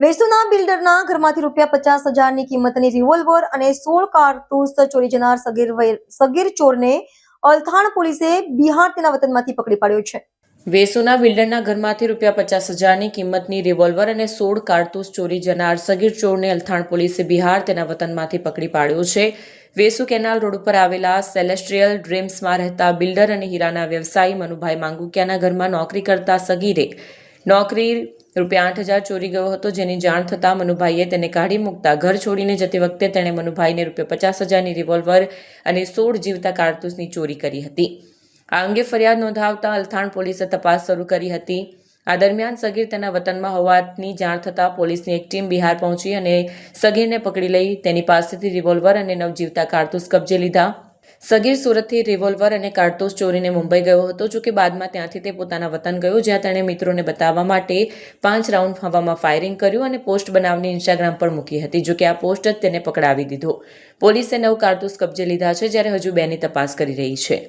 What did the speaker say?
વેસુના બિલ્ડરના ઘરમાંથી રૂપિયા પચાસ હજારની કિંમતની રિવોલ્વર અને સોળ કારતૂસ ચોરી જનાર સગીર સગીર ચોરને અલથાણ પોલીસે બિહાર તેના વતનમાંથી પકડી પાડ્યો છે. વેસુના બિલ્ડરના ઘરમાંથી રૂપિયા પચાસ હજારની કિંમતની રિવોલ્વર અને સોળ કારતૂસ ચોરી જનાર સગીર ચોરને અલથાણ પોલીસે બિહાર તેના વતનમાંથી પકડી પાડ્યો છે. વેસુ કેનાલ રોડ ઉપર આવેલા સેલેસ્ટ્રિયલ ડ્રીમ્સમાં રહેતા બિલ્ડર અને હીરાના વ્યવસાયી મનુભાઈ માંગુકિયાના ઘરમાં નોકરી કરતા સગીરે નોકરી રૂપિયા આઠ હજાર ચોરી ગયો હતો, જેની જાણ થતાં મનુભાઈએ તેને કાઢી મૂકતા ઘર છોડીને જતી વખતે તેણે મનુભાઈને રૂપિયા પચાસ હજારની રિવોલ્વર અને સોળ જીવતા કારતૂસની ચોરી કરી હતી. આ અંગે ફરિયાદ નોંધાવતા અલથાણ પોલીસે તપાસ શરૂ કરી હતી. આ દરમિયાન સગીર તેના વતનમાં હોવાની જાણ થતાં પોલીસની એક ટીમ બિહાર પહોંચી અને સગીરને પકડી લઈ તેની પાસેથી રિવોલ્વર અને નવજીવતા કારતૂસ કબજે લીધા. સગીર સુરતથી રિવોલ્વર અને કારતૂસ ચોરીને મુંબઈ ગયો હતો, જો કે બાદમાં ત્યાંથી તે પોતાના વતન ગયો, જ્યાં તેણે મિત્રોને બતાવવા માટે પાંચ રાઉન્ડ હવામાં ફાયરિંગ કર્યું અને પોસ્ટ બનાવની ઇન્સ્ટાગ્રામ પર મૂકી હતી જોકે આ પોસ્ટ જ તેને પકડાવી દીધો. પોલીસે નવ કારતૂસ કબજે લીધા છે, જ્યારે હજુ બેની તપાસ કરી રહી છે.